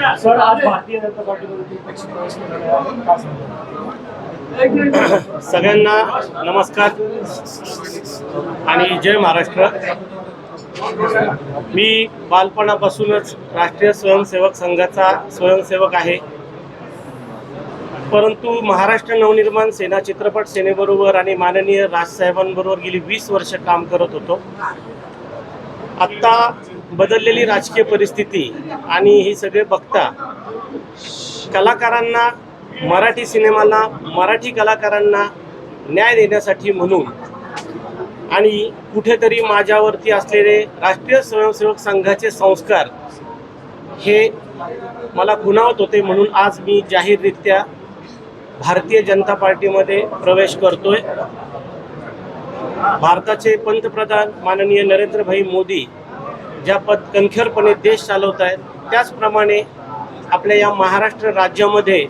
Sir आज भारतीय जनता पार्टीमध्ये सगळ्यांना नमस्कार आणि जय महाराष्ट्र. मी बालपणापासूनच राष्ट्रीय स्वयंसेवक संघाचा स्वयंसेवक आहे. परंतु महाराष्ट्र नवनिर्माण सेना चित्रपट सेनेबरोबर आणि माननीय राजसाहेबांबरोबर गेली वीस वर्ष काम करत होतो. आत्ता बदललेली राजकीय परिस्थिती आणि ही सगळे बघता कलाकारांना मराठी सिनेमाला मराठी कलाकारांना न्याय देण्यासाठी म्हणून आणि कुठेतरी माझ्यावरती असलेले राष्ट्रीय स्वयंसेवक संघाचे संस्कार हे मला खुणावत होते म्हणून आज मी जाहीररित्या भारतीय जनता पार्टीमध्ये प्रवेश करतोय. भारताचे पंतप्रधान माननीय नरेंद्रभाई मोदी ज्या पद कणखरपणे देश चालवत आहेत त्याचप्रमाणे आपल्या या महाराष्ट्र राज्यामध्ये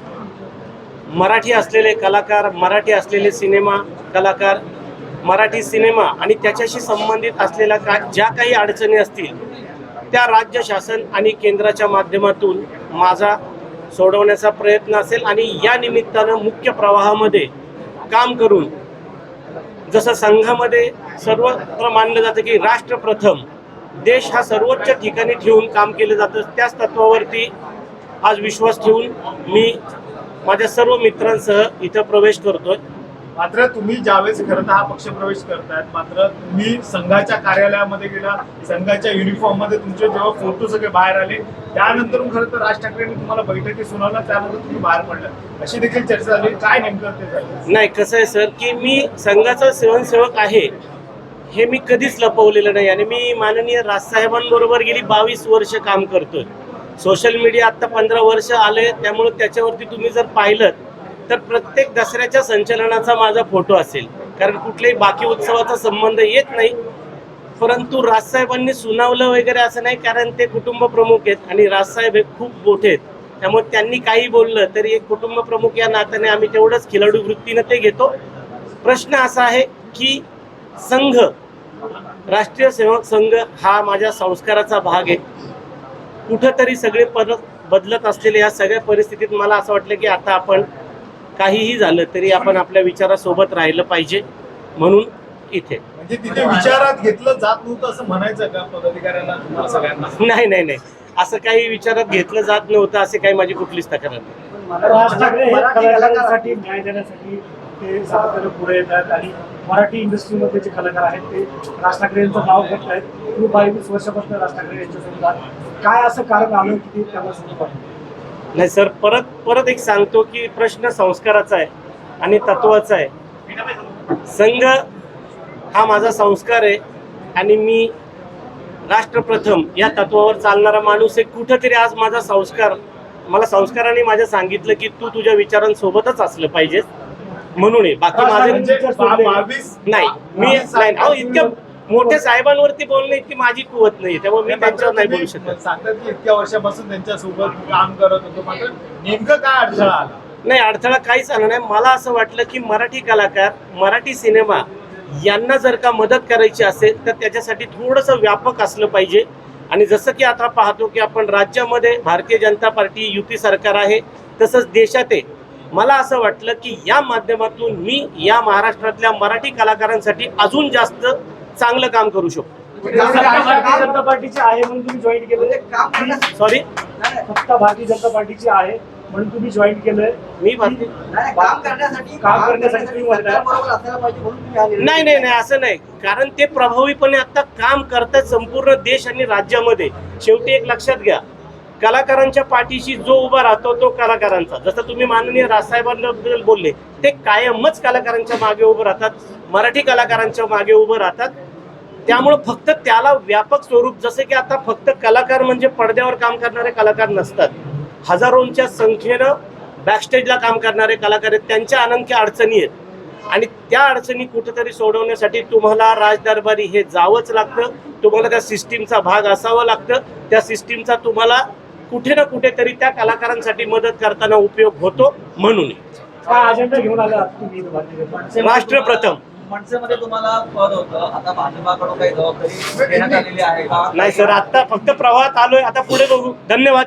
मराठी असलेले कलाकार मराठी असलेले सिनेमा कलाकार मराठी सिनेमा आणि त्याच्याशी संबंधित असलेल्या का ज्या काही अडचणी असतील त्या राज्य शासन आणि केंद्राच्या माध्यमातून माझा सोडवण्याचा प्रयत्न असेल आणि या निमित्तानं मुख्य प्रवाहामध्ये काम करून जसं संघामध्ये सर्वत्र मानलं जातं की राष्ट्र प्रथम देश हा सर्वोच्च ठिकाणी ठेवून काम केलं जातं. त्याच तत्वावरती आज विश्वास ठेवून मी माझ्या सर्व मित्रांसह इथं प्रवेश करतोय. मात्र तुम्ही ज्यावेळेस खरं तर हा पक्ष प्रवेश करतायत मात्र तुम्ही संघाच्या कार्यालयामध्ये गेला संघाच्या युनिफॉर्ममध्ये तुमचे जेव्हा फोटो सगळे बाहेर आले त्यानंतर खरं तर राज ठाकरेंनी तुम्हाला बैठकी सुनावला त्यानंतर तुम्ही बाहेर पडला अशी देखील चर्चा झाली. काय नेमकं ते झालं? नाही कसं आहे सर की मी संघाचा स्वयंसेवक आहे. हे मी कधीच लपवलेलं नाही आणि मी माननीय राजसाहेबांबरोबर गेली बावीस वर्ष काम करतोय. सोशल मीडिया आत्ता पंधरा वर्ष आले त्यामुळे त्याच्यावरती तुम्ही जर पाहिलं तर प्रत्येक दसऱ्याच्या संचलनाचा माझा फोटो असेल. कारण कुठल्याही बाकी उत्सवाचा संबंध येत नाही. परंतु राजसाहेबांनी सुनावलं वगैरे असं नाही कारण ते कुटुंब प्रमुख आहेत आणि राजसाहेब हे खूप मोठे आहेत. त्यामुळे त्यांनी काही बोललं तरी एक कुटुंब प्रमुख या नात्याने आम्ही तेवढंच खिलाडू वृत्तीनं ते घेतो. प्रश्न असा आहे की संघ राष्ट्रीय सेवक संघ हा माझ्या संस्काराचा भाग आहे. कुठंतरी सगळे परत बदलत असलेल्या या सगळ्या परिस्थितीत मला असं वाटलं की आता आपण काहीही झालं तरी आपण आपल्या विचारासोबत राहिलं पाहिजे म्हणून इथे. म्हणजे तिथे विचारात घेतलं जात नव्हतं असं म्हणायचं का पदाधिकाऱ्यांना तुम्हाला सगळ्यांना? नाही नाही नाही. असं काही विचारात घेतलं जात नव्हतं असे काही माझी कुठलीच तक्रार नाही. ते सातत्यानं पुढे येत आहेत आणि मराठी इंडस्ट्रीमध्ये जे कलाकार आहेत ते राज ठाकरे यांचं नाव घेत आहेत. तुम्ही बावीस वर्षापासून राज ठाकरे यांच्यासोबत काय असं कारण आलं की ते त्यांना सोबत नाही सर परत परत एक सांगतो की प्रश्न संस्काराचा आहे आणि तत्वाचा आहे. संघ हा माझा संस्कार आहे आणि मी राष्ट्रप्रथम या तत्वावर चालणारा माणूस आहे. कुठंतरी आज माझा संस्कार मला संस्काराने माझ्या सांगितलं की तू तुझ्या विचारांसोबतच असलं पाहिजेस. म्हणून आहे. बाकी माझे नाही मी नाही अहो इतक्या मोठ्या साहेबांवरती बोलणं इतकी माझी कुवत नाही त्यामुळे मी त्यांच्यावर नाही बोलू शकत. सांगतात की इतक्या वर्षापासून त्यांच्यासोबत काम करत होतो मात्र नेमकं काय अडथळा आला? नाही अडथळा काहीच आला नाही. मला असं वाटलं की मराठी कलाकार मराठी सिनेमा यांना जर का मदत करायची असेल तर त्याच्यासाठी थोडंसं व्यापक असलं पाहिजे. आणि जसं की आता पाहतो की आपण राज्यामध्ये भारतीय जनता पार्टी युती सरकार आहे तसंच देशात आहे. मला असं वाटलं की या माध्यमातून मी या महाराष्ट्रातल्या मराठी कलाकारांसाठी अजून जास्त चांगलं काम करू शकतो. फक्त भारतीय जनता पार्टीची आहे म्हणून तुम्ही जॉईन केलं सॉरी फक्त भारतीय जनता पार्टीची आहे म्हणून तुम्ही जॉईन केलंय. मी भारतीय काम करण्यासाठी काम करण्यासाठी तुम्ही म्हणताय. सरकारबरोबर असायला पाहिजे म्हणून तुम्ही हा निर्णय नाही नाही नाही असं नाही. कारण ते प्रभावीपणे आता काम करतात संपूर्ण देश आणि राज्यामध्ये. शेवटी एक लक्षात घ्या. कलाकारांच्या पाठीशी जो उभा राहतो तो कलाकारांचा. जसं तुम्ही माननीय राजसाहेबांबद्दल बोलले ते कायमच कलाकारांच्या मागे उभं राहतात मराठी कलाकारांच्या मागे उभं राहतात. त्यामुळं फक्त त्याला व्यापक स्वरूप जसं की आता फक्त कलाकार म्हणजे पडद्यावर काम करणारे कलाकार नसतात. हजारोंच्या संख्येनं बॅकस्टेजला काम करणारे कलाकार आहेत. त्यांच्या अनंख्य अडचणी आहेत. आणि त्या अडचणी कुठेतरी सोडवण्यासाठी तुम्हाला राजदरबारी हे जावंच लागतं. तुम्हाला त्या सिस्टीमचा भाग असावं लागतं. त्या सिस्टीमचा तुम्हाला कुठे ना कुठेतरी त्या कलाकारांसाठी मदत करताना उपयोग होतो म्हणून. काय अजेंडा घेऊन आला तुम्ही इथं भारतीय जनता पार्टी? राष्ट्र प्रथम. मनसेमध्ये तुम्हाला पद होतं. आता भाजपाकडून काही जबाबदारी देण्यात आलेली आहे का? नाही सर आता फक्त प्रवाहात आलोय. आता पुढे बघू. धन्यवाद.